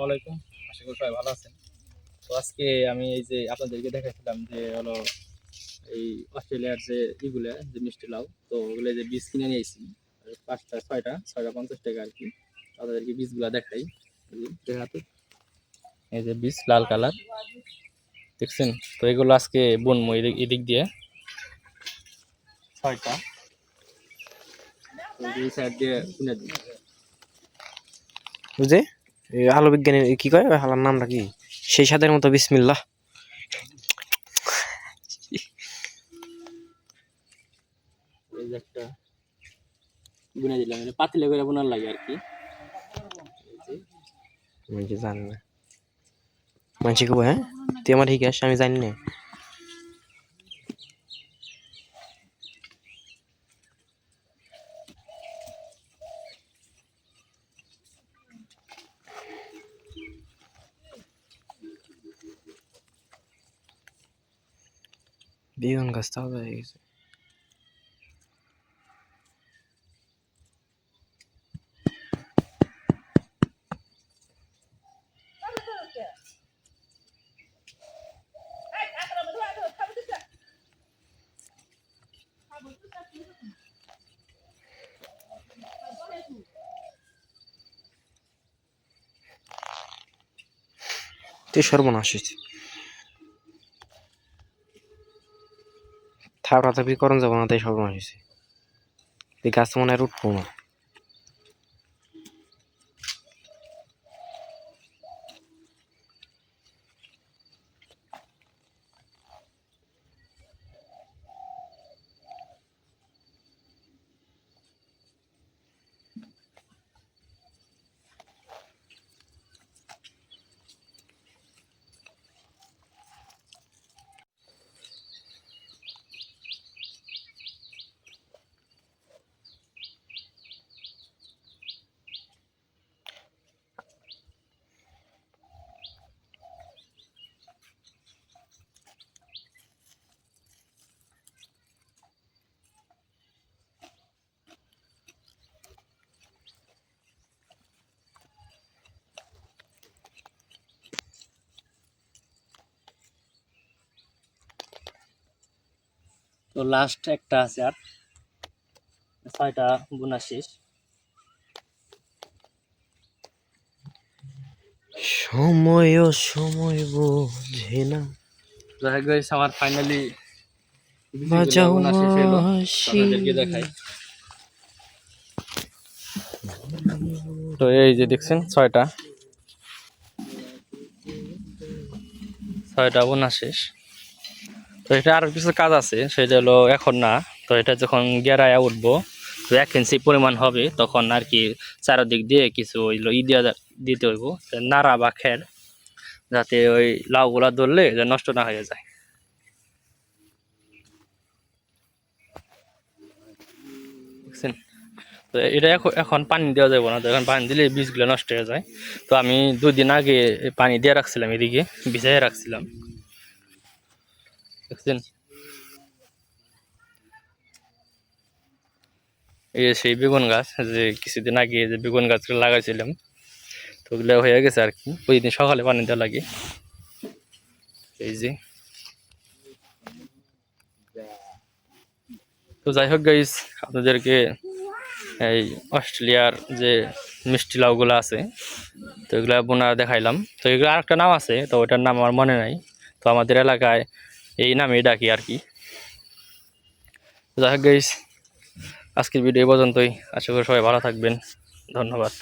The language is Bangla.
আসসালামু আলাইকুম। আশা করি সবাই ভালো আছেন। তো আজকে আমি এই যে আপনাদেরকে দেখাচ্ছিলাম যে হলো এই অস্ট্রেলিয়ার যে ইগুলো, যে মিষ্টি লাউ, তো ওগুলো যে বীজ কিনে নিয়েছি পাঁচটা, ছয়টা ছয়টা পঞ্চাশ টাকা আর কি। আপনাদেরকে বীজগুলো দেখাই। দেখাতে এই যে বীজ, লাল কালার। দেখছেন? তো এগুলো আজকে বনমো এদিক দিয়ে। ছয়টা। দিয়ে কিনে দিই বুঝে আলো বিজ্ঞানী কি কয়? হালার নামটা কি? সেই সাদের মতো বিসমিল্লাহ। মানুষ একটা বুনে দিলাম মানে পাতিলে করে বোনার লাগে আর কি। এই আমি কি জানি না। মানছি কব হ্যাঁ? তুই আমার ঠিক আছে আমি জানি না। বেগুন গাছ তাও হয়ে গেছে তুই সর্বনাশ থাপড়া থাপড়ি করেন যাব না তাই সর্বনাশ হয়েছে এই গাছ মনে আর উঠবো না। তো লাস্ট একটা আছে আর। ছয়টা বোনা শেষ। সময় সময় বোঝে না। দেখা গেছে আমার ফাইনালি বাজাও আপনাদেরকে দেখাই। তো এই যে দেখছেন ছয়টা। ছয়টা বোনা শেষ। তো এটা আরও কিছু কাজ আছে, সেটা হলো এখন না, তো এটা যখন গেরায়া উঠবো, তো এক ইঞ্চি পরিমাণ হবে, তখন আর কি চারদিক দিয়ে কিছু ওই ই দিতে হইব নাড়া বা খের, যাতে ওই লাউগুলা ধরলে নষ্ট না হয়ে যায়। তো এটা এখন পানি দেওয়া যাবে না, তো এখন পানি দিলে বীজগুলো নষ্ট হয়ে যায়। তো আমি দুদিন আগে পানি দিয়ে রাখছিলাম এদিকে, ভিজাইয়ে রাখছিলাম। এই যে সেই বেগুন গাছ, যে কিছুদিন আগে যে বেগুন গাছগুলো লাগাইছিলাম, তো ওগুলো হয়ে গেছে আর কি। ওই দিন সকালে পানি দেওয়া লাগে। এই যে। তো যাই হোক গাইস আপনাদেরকে এই অস্ট্রেলিয়ার যে মিষ্টি লাউগুলো আছে, তো এগুলো বোনা দেখাইলাম। তো এগুলো আরেকটা নাম আছে, তো ওটার নাম আমার মনে নাই। তো আমাদের এলাকায় এই নামে ডাকি আর কি। যাই হোক গাইস আজকের ভিডিও পর্যন্তই। আশা করি সবাই ভালো থাকবেন। ধন্যবাদ।